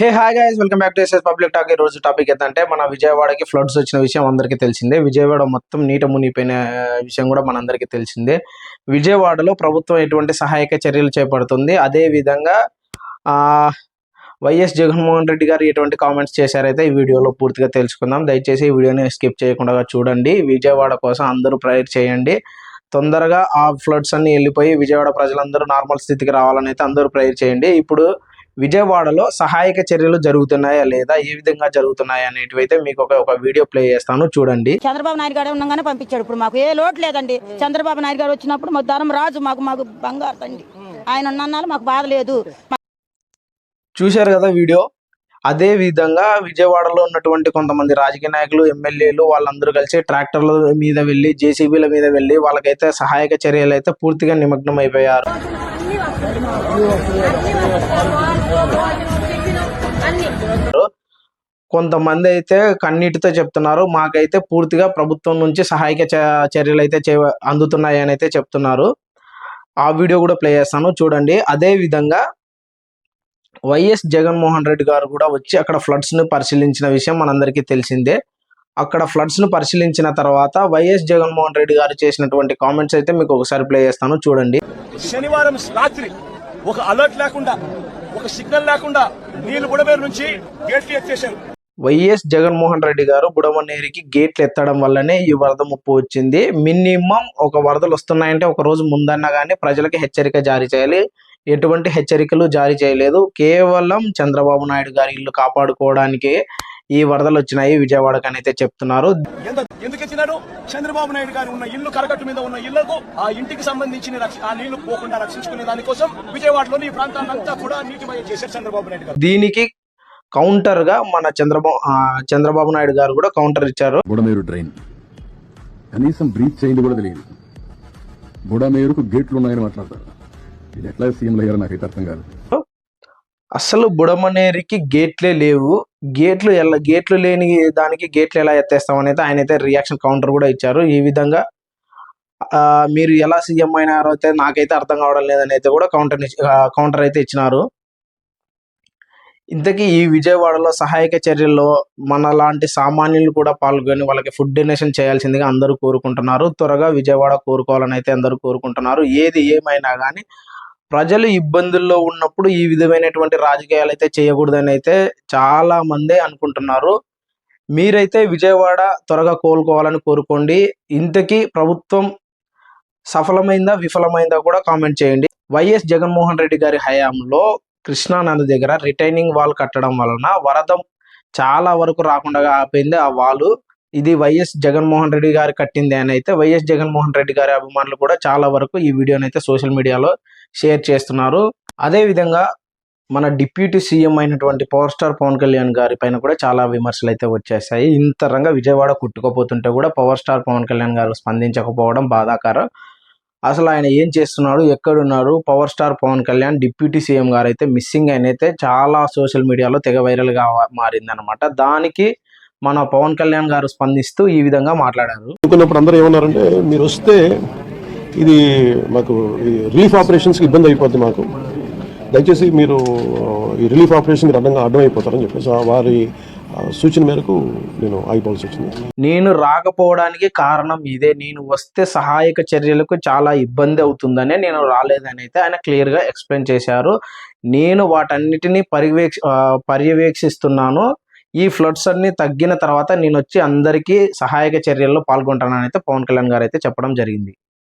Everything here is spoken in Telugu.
Hey hi guys welcome back to SS public talk ఈ రోజు టాపిక్ ఏంటంటే మన విజయవాడకి ఫ్లడ్స్ వచ్చిన విషయం అందరికీ తెలిసిందే. విజయవాడ మొత్తం నీట మునిగిపోయిన విషయం కూడా మనందరికీ తెలిసిందే. విజయవాడలో ప్రభుత్వం ఎటువంటి సహాయక చర్యలు చేపడుతుంది? అదే విధంగా వైఎస్ జగన్మోహన్ రెడ్డి గారు ఎటువంటి కామెంట్స్ చేశారైతే ఈ వీడియోలో పూర్తిగా తెలుసుకుందాం. దయచేసి ఈ వీడియోని స్కిప్ చేయకుండా చూడండి. విజయవాడ కోసం అందరూ ప్రేయర్ చేయండి. తొందరగా ఆ ఫ్లడ్స్ అన్ని వెళ్ళిపోయి విజయవాడ ప్రజలందరూ నార్మల్ స్థితికి రావాలని అయితే అందరూ ప్రేయర్ చేయండి. ఇప్పుడు విజయవాడలో సహాయక చర్యలు జరుగుతున్నాయా లేదా ఏ విధంగా జరుగుతున్నాయా అనేటివి అయితే మీకు ఒక ఒక వీడియో ప్లే చేస్తాను. చూడండి. చంద్రబాబు నాయుడు గారు ఉండగానే పంపించాడు. ఇప్పుడు మాకు ఏ లోటు లేదండి. చంద్రబాబు నాయుడు గారు వచ్చినప్పుడు మాకు రాజు మాకు మాకు బంగారు తండ్రి ఆయన ఉన్నన్నాళ్ళు మాకు బాధ లేదు. చూశారు కదా వీడియో? అదే విధంగా విజయవాడలో ఉన్నటువంటి కొంతమంది రాజకీయ నాయకులు ఎమ్మెల్యేలు వాళ్ళందరూ కలిసి ట్రాక్టర్ల మీద వెళ్ళి జేసీబీల మీద వెళ్ళి వాళ్ళకైతే సహాయక చర్యలు అయితే పూర్తిగా నిమగ్నం అయిపోయారు కొంతమంది అయితే కన్నీటితో చెప్తున్నారు మాకైతే పూర్తిగా ప్రభుత్వం నుంచి సహాయక చ- చర్యలు అయితే చే అందుతున్నాయి అని అయితే చెప్తున్నారు. ఆ వీడియో కూడా ప్లే చేస్తాను చూడండి. అదే విధంగా వైఎస్ జగన్మోహన్ రెడ్డి గారు కూడా వచ్చి అక్కడ ఫ్లడ్స్ని పరిశీలించిన విషయం మనందరికీ తెలిసిందే. అక్కడ ఫ్లడ్స్ను పరిశీలించిన తర్వాత వైఎస్ జగన్మోహన్ రెడ్డి గారు చేసినటువంటి కామెంట్స్ అయితే మీకు ఒకసారి ప్లే చేస్తాను చూడండి. శనివారం రాత్రి ఒక అలర్ట్ లేకుండా ఒక సిగ్నల్ లేకుండా నీళ్ళు బుడమేరు నుంచి గేట్లు ఎత్తేశారు. వైఎస్ జగన్మోహన్ రెడ్డి గారు బుడమనేరికి గేట్లు ఎత్తడం వల్లనే ఈ వరద ముప్పు వచ్చింది. మినిమం ఒక వరదలు వస్తున్నాయంటే ఒక రోజు ముందన్నా కానీ ప్రజలకి హెచ్చరిక జారీ చేయాలి. ఎటువంటి హెచ్చరికలు జారీ చేయలేదు. కేవలం చంద్రబాబు నాయుడు గారి ఇల్లు కాపాడుకోవడానికి ఈ వరదలు వచ్చినాయి విజయవాడకు అని అయితే చెప్తున్నారు ఎందుకు ఎత్తినారు చంద్రబాబు నాయుడు గారు ఉన్న ఇల్లు కరకట్టు మీద ఉన్న ఇళ్ళకు ఆ ఇంటికి సంబంధించిన ఆ నీళ్ళు పోకుండా రక్షించుకునే దానికోసం విజయవాడలోని ఈ ప్రాంతాన్నంతా కూడా నీటిమయం చేశారు చంద్రబాబు నాయుడు గారు. దీనికి కౌంటర్గా మన చంద్రబాబు చంద్రబాబు నాయుడు గారు కూడా కౌంటర్ ఇచ్చారు. బుడమేరు డ్రైన్. కనీసం బ్రీచ్ చేయండి కూడా తెలియదు. బుడమేరుకు గేట్లు ఉన్నాయని మాట్లాడతారు. ఇది ఎట్లా సీఎంలు అయ్యారో నాకైతే అర్థం కాదు. అసలు బుడమనేరికి గేట్లే లేవు. గేట్లు ఎలా గేట్లు లేని దానికి గేట్లు ఎలా ఎత్తేస్తాం అనేది ఆయన అయితే రియాక్షన్ కౌంటర్ కూడా ఇచ్చారు. ఈ విధంగా మీరు ఎలా సీఎం అయినారో అయితే నాకైతే అర్థం కావడం లేదని అయితే కూడా కౌంటర్ కౌంటర్ అయితే ఇచ్చినారు. ఇంతకీ ఈ విజయవాడలో సహాయక చర్యల్లో మన లాంటి సామాన్యులు కూడా పాల్గొని వాళ్ళకి ఫుడ్ డొనేషన్ చేయాల్సిందిగా అందరూ కోరుకుంటున్నారు. త్వరగా విజయవాడ కోరుకోవాలని అయితే అందరూ కోరుకుంటున్నారు. ఏది ఏమైనా కానీ ప్రజలు ఇబ్బందుల్లో ఉన్నప్పుడు ఈ విధమైనటువంటి రాజకీయాలు అయితే చేయకూడదని అయితే చాలా మందే అనుకుంటున్నారు. మీరైతే విజయవాడ త్వరగా కోలుకోవాలని కోరుకోండి. ఇంతకీ ప్రభుత్వం సఫలమైందా విఫలమైందా కూడా కామెంట్ చేయండి. వైఎస్ జగన్మోహన్ రెడ్డి గారి హయాంలో కృష్ణా దగ్గర రిటైనింగ్ వాల్ కట్టడం వలన వరద చాలా వరకు రాకుండా ఆపింది ఆ వాలు. ఇది వైఎస్ జగన్మోహన్ రెడ్డి గారు కట్టింది అని అయితే వైఎస్ జగన్మోహన్ రెడ్డి గారి అభిమానులు కూడా చాలా వరకు ఈ వీడియోనైతే సోషల్ మీడియాలో షేర్ చేస్తున్నారు. అదే విధంగా మన డిప్యూటీ సీఎం అయినటువంటి పవర్ స్టార్ పవన్ కళ్యాణ్ గారి పైన కూడా చాలా విమర్శలు అయితే వచ్చేసాయి. ఇంత రంగా విజయవాడ కుట్టుకుపోతుంటే కూడా పవర్ స్టార్ పవన్ కళ్యాణ్ గారు స్పందించకపోవడం బాధాకరం. అసలు ఆయన ఏం చేస్తున్నాడు? ఎక్కడున్నారు? Power star Pawan Kalyan deputy CM గారు అయితే మిస్సింగ్ ఆయన అయితే చాలా సోషల్ మీడియాలో తెగ వైరల్గా మారింది అనమాట దానికి మన పవన్ కళ్యాణ్ గారు స్పందిస్తూ ఈ విధంగా మాట్లాడారు. అందరూ ఏమన్నారంటే మీరు వస్తే ఇది మాకు ఈ రిలీఫ్ ఆపరేషన్స్కి ఇబ్బంది అయిపోద్ది మాకు. దయచేసి మీరు ఈ రిలీఫ్ ఆపరేషన్కి అడ్డంగా అడ్డం అయిపోతారని చెప్పేసి వారి సూచన మేరకు నేను ఆగిపోవాల్సి వచ్చింది. నేను రాకపోవడానికి కారణం ఇదే. నేను వస్తే సహాయక చర్యలకు చాలా ఇబ్బంది అవుతుందనే నేను రాలేదని అయితే ఆయన క్లియర్గా ఎక్స్ప్లెయిన్ చేశారు. నేను వాటన్నిటిని పర్యవేక్ష పర్యవేక్షిస్తున్నాను. ఈ ఫ్లడ్స్ అన్ని తగ్గిన తర్వాత నేను వచ్చి అందరికీ సహాయక చర్యల్లో పాల్గొంటానని అయితే పవన్ కళ్యాణ్ గారు అయితే చెప్పడం జరిగింది.